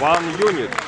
One Unit.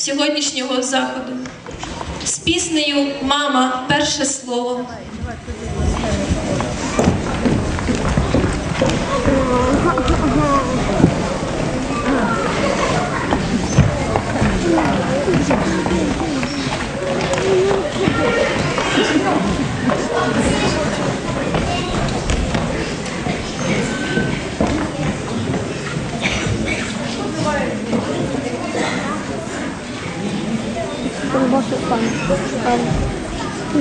сьогоднішнього заходу з піснею Мама перше слово. không. Ừ.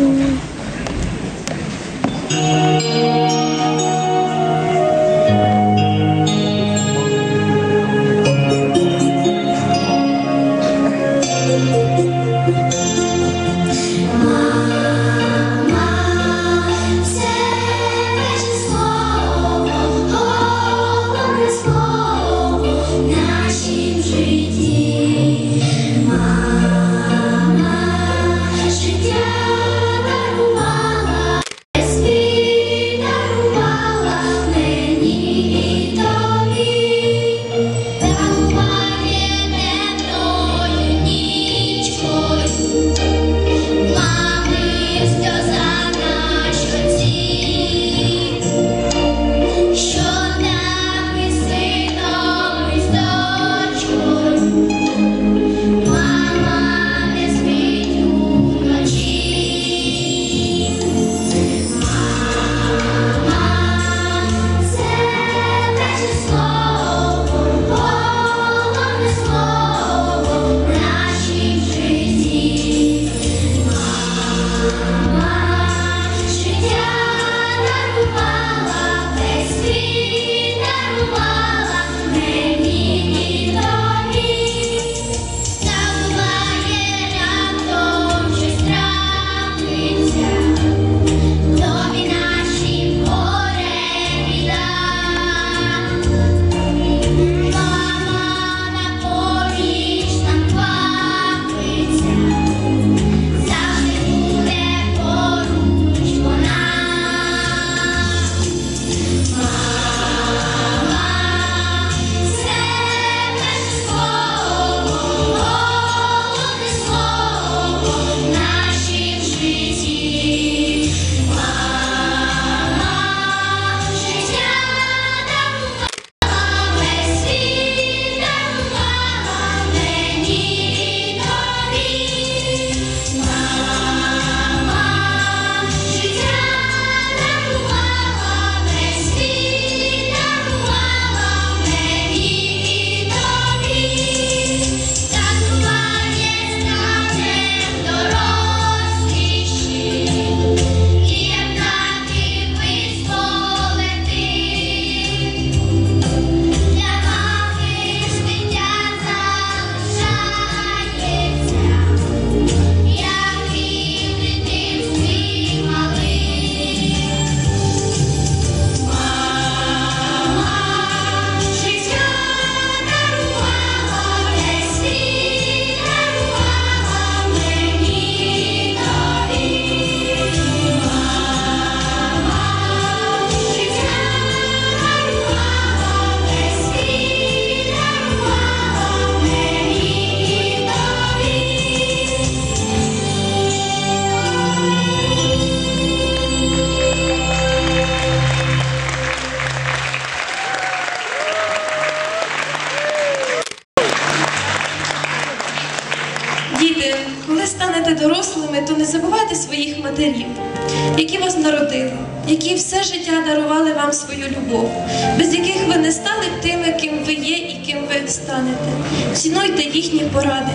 свою любов, без яких ви не стали тими, ким ви є і ким ви станете. Цінуйте їхні поради,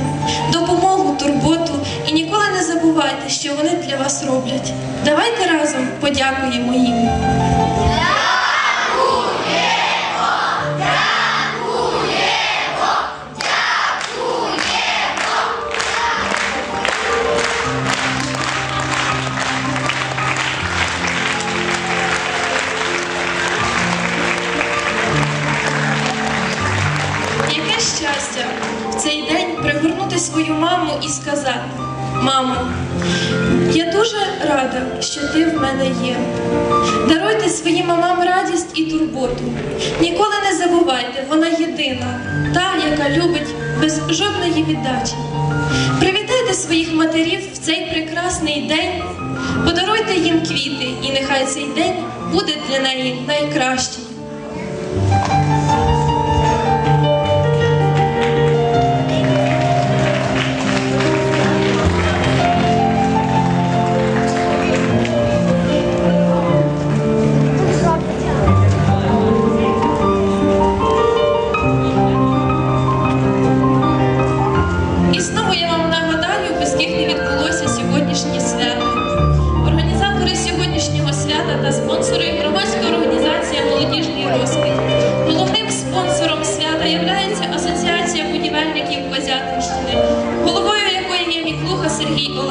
допомогу, турботу і ніколи не забувайте, що вони для вас роблять. Давайте разом подякуємо їм. Маму і сказати: Мамо, я дуже рада, що ти в мене є. Даруйте своїм мамам радість і турботу. Ніколи не забувайте, вона єдина, та, яка любить без жодної віддачі. Привітайте своїх матерів в цей прекрасний день, подаруйте їм квіти, і нехай цей день буде для неї найкращий.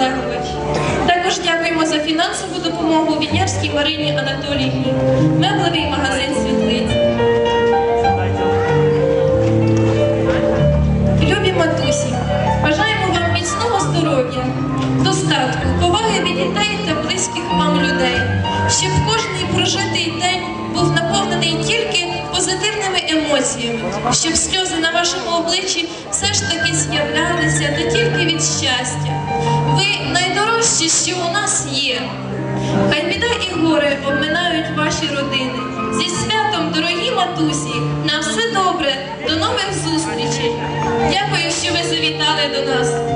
Олегович. Також дякуємо за фінансову допомогу Вінярській Марині Анатоліївні, меблевий магазин Світлиць. Любі матусі, бажаємо вам міцного здоров'я, достатку, поваги від дітей та близьких вам людей, щоб кожний прожитий день емоціями, щоб сльози на вашому обличчі все ж таки з'являлися не тільки від щастя. Ви найдорожчі, що у нас є. Хай біда і горе обминають ваші родини. Зі святом, дорогі матусі, на все добре, до нових зустрічей. Дякую, що ви завітали до нас.